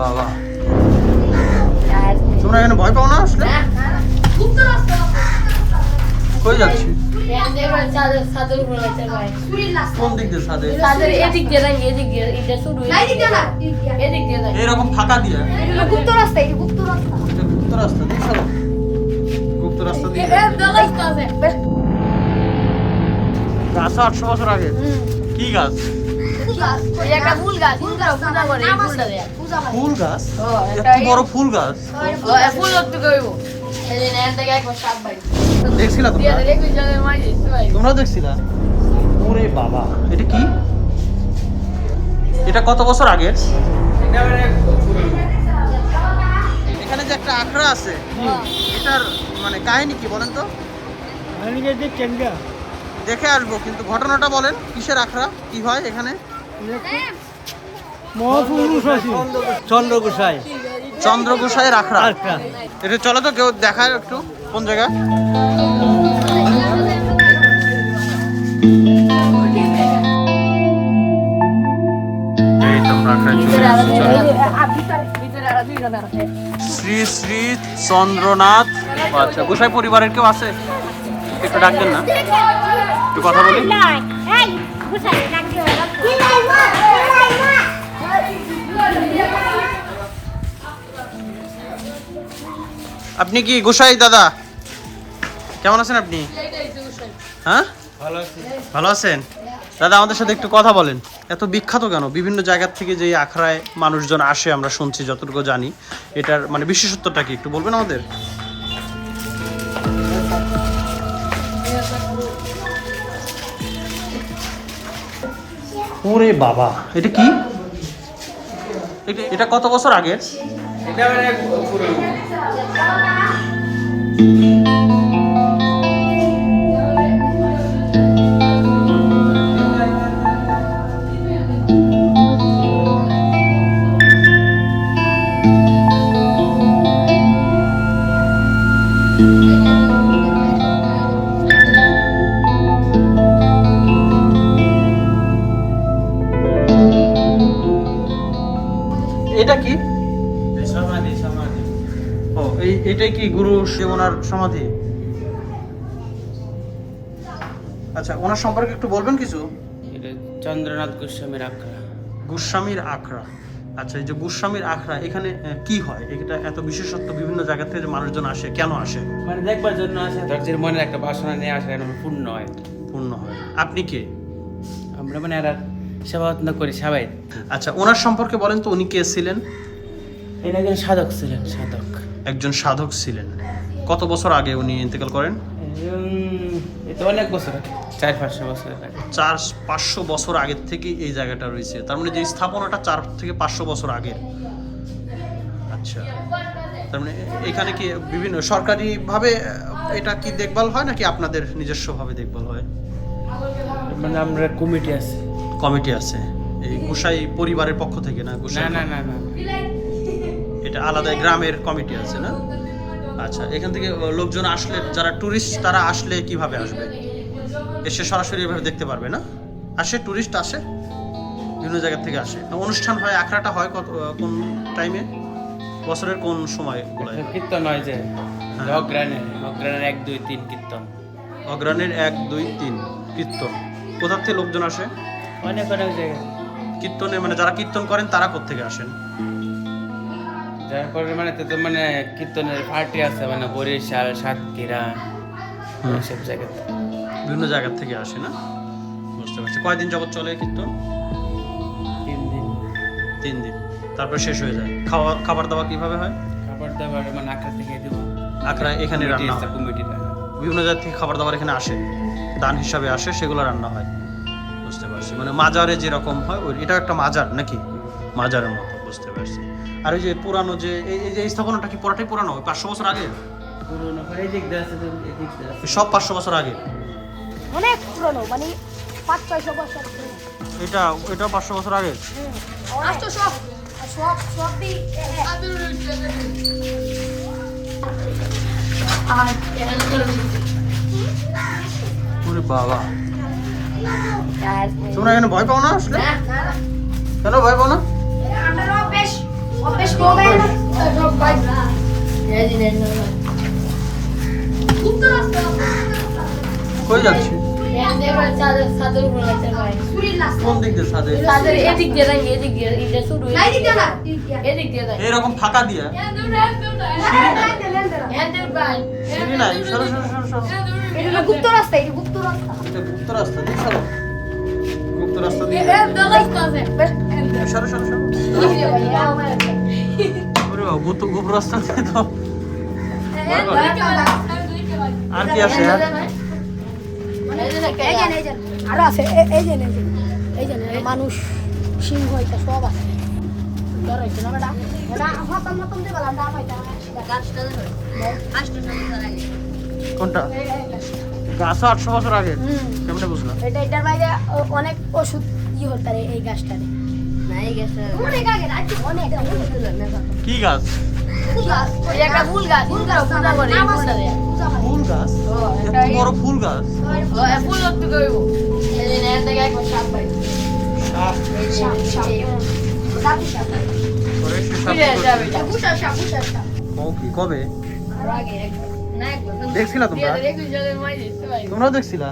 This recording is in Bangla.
বাবা। তোমরা এখানে ভয় পাও না আসলে? কই যাচ্ছি? কোন দিক দিয়ে এদিক দিয়ে যাই এদিক দিয়ে এটা শুরু এদিক দিয়ে যাই এরকম ফাঁকা দিয়া? গুপ্ত রাস্তা গুপ্ত রাস্তা। গুপ্ত রাস্তা গুপ্ত রাস্তা দিয়ে। গাছ আটশো বছর আগে। কি গাছ? ফুল গাছ এত বড় ফুল গাছ? ফুল কইব। দেখছিলা তোমরা? দেখছিলা? ওরে বাবা। এটা কি? এটা কত বছর আগের? এখানে যে একটা আখড়া আছে এটার মানে কাহিনী কি বলেন তো? দেখে আসব কিন্তু ঘটনাটা বলেন কিসের আখড়া কি হয় এখানে? চন্দ্র গোসাই চন্দ্র আখড়া আখড়া। এটা চলো তো কেউ দেখায় একটু কোন জায়গায়? শ্রী শ্রী চন্দ্রনাথ। আচ্ছা গোসাই পরিবারের কেউ আছে? একটু ডাকবেন না। একটু কথা বলি। আপনি কি গোসাই দাদা? কেমন আছেন আপনি? হ্যাঁ? ভালো আছেন? দাদা, আমাদের সাথে একটু কথা বলেন। এত বিখ্যাত কেন? বিভিন্ন জায়গার থেকে যে আখড়ায় মানুষজন আসে, আমরা শুনছি, যতটুকু জানি। এটার মানে বিশেষত্বটা কি? একটু বলবেন আমাদের? ওরে বাবা, এটা কি? এটা- কত বছর আগের? এটা কি? এটাই কি গুরু শিব ওনার সমাধি? আচ্ছা ওনার সম্পর্কে একটু বলবেন কিছু? এটা চন্দ্রনাথ গোস্বামীর আখড়া। গোস্বামীর আখড়া। আচ্ছা এই যে গোস্বামীর আখড়া এখানে কি হয়? এটা এত বিশেষত্ব বিভিন্ন জায়গা থেকে যে মানুষজন আসে কেন আসে? মানে দেখবার জন্য আসে ধৈর্যের মনের একটা বাসনা নিয়ে আসে পূর্ণ হয়। পূর্ণ হয়। আপনি কে? আমরা মানে এরা সেবা যত্ন করি সবাই। আচ্ছা ওনার সম্পর্কে বলেন তো উনি কে ছিলেন? এটা একজন সাধক ছিলেন সাধক। একজন সাধক ছিলেন। কত বছর আগে উনি ইন্তেকাল করেন? এটা অনেক বছর চার পাঁচশো বছর চার পাঁচশো বছর আগের থেকে এই জায়গাটা রয়েছে। তার মানে যে স্থাপনাটা চার থেকে পাঁচশো বছর আগের আচ্ছা। তার মানে এখানে কি বিভিন্ন সরকারিভাবে এটা কি দেখভাল হয় নাকি আপনাদের নিজস্বভাবে দেখভাল হয়? মানে আমরা কমিটি আছে। কমিটি আছে। এই গোসাই পরিবারের পক্ষ থেকে না না গোসাই না না না। এটা আলাদা গ্রামের কমিটি আছে না? আচ্ছা এখান থেকে লোকজন আসলে যারা টুরিস্ট তারা আসলে কীভাবে আসবে? এসে সরাসরি এভাবে দেখতে পারবে না? আসে টুরিস্ট আসে বিভিন্ন জায়গা থেকে আসে। অনুষ্ঠান হয় আখড়াটা হয় কত কোন টাইমে বছরের কোন সময় কীর্তন হয় যে হ্যাঁ। অগ্রাণের অগ্রাণের এক দুই তিন কীর্তন। অগ্রাণের এক দুই তিন কীর্তন। কোথার থেকে লোকজন আসে? অনেক অনেক জায়গায়। কীর্তনে মানে যারা কীর্তন করেন তারা কোথেকে আসেন? যার পরে মানে তো মানে কীর্তনের পার্টি আছে মানে বরিশাল সাতক্ষীরা। সব জায়গাতে। বিভিন্ন জায়গা থেকে আসে না? বুঝতে পারছি। কয়দিন যাবত চলে কীর্তন? তিন দিন। তিন দিন। তারপরে শেষ হয়ে যায়। খাওয়া খাবার দাবার কীভাবে হয়? খাবার দাবার মানে আখড়া থেকে দিব। আখড়া এখানে রান্না হয়। কমিটিটা বিভিন্ন জায়গা থেকে খাবার দাবার এখানে আসে। দান হিসাবে আসে সেগুলো রান্না হয়। বুঝতে পারছি। মানে মাজারে যেরকম হয় ওই এটা একটা মাজার নাকি? মাজারের মতো। বুঝতে পারছি। আর ওই যে পুরানো যে এই যে স্থাপনাটা কি পুরাটাই পুরানো? ওই পাঁচশো বছর আগে। সব পাঁচশো বছর আগে? অনেক পুরনো মানে পাঁচ ছয়শো বছর এটা এটা পাঁচশো বছর আগে? করে ওরে বাবা। তোমরা এখানে ভয় পাও না আসলে? না। কেন ভয় পাও না? আপনারাও বেশ বেশ কমে সব ভাই এই যে নেন না কই যাচ্ছি এরকম ফাঁকা দিয়া গুপ্ত রাস্তা গুপ্ত রাস্তা। গুপ্ত রাস্তা সরো রাস্তা দিয়ে সরো সরো সরো। গুপ্ত রাস্তা দিয়ে তো। আর কি আছে আর? এই যে এই যে। আরও আছে। এই যে এই যে মানুষ সিংহ এটা সব আছে। এটা কোনটা? গাছ আটশো বছর আগে। কেমনে বুঝলাম এটা এটার বাইরে অনেক ওষুধ ই হতে এই গাছটারে অনেক আগে রাখছি অনেক কি গাছ? ফুল গাছ। ফুল গাছ পূজা করে এই ফুলটা দিয়ে। ফুল গাছ। ও, এত এটা এই- বড় ফুল গাছ? ফুল লক্ষ্য করব। এই যে থেকে একবার সাপ পাই। সাপ। সাপ সাপ। দাঁতি সাপ। সাপ বুঝে যাবে এটা। বুশা সাপ সাপ। কবে? না একবার। দেখছিলা তোমরা? তোমরাও দেখছিলা?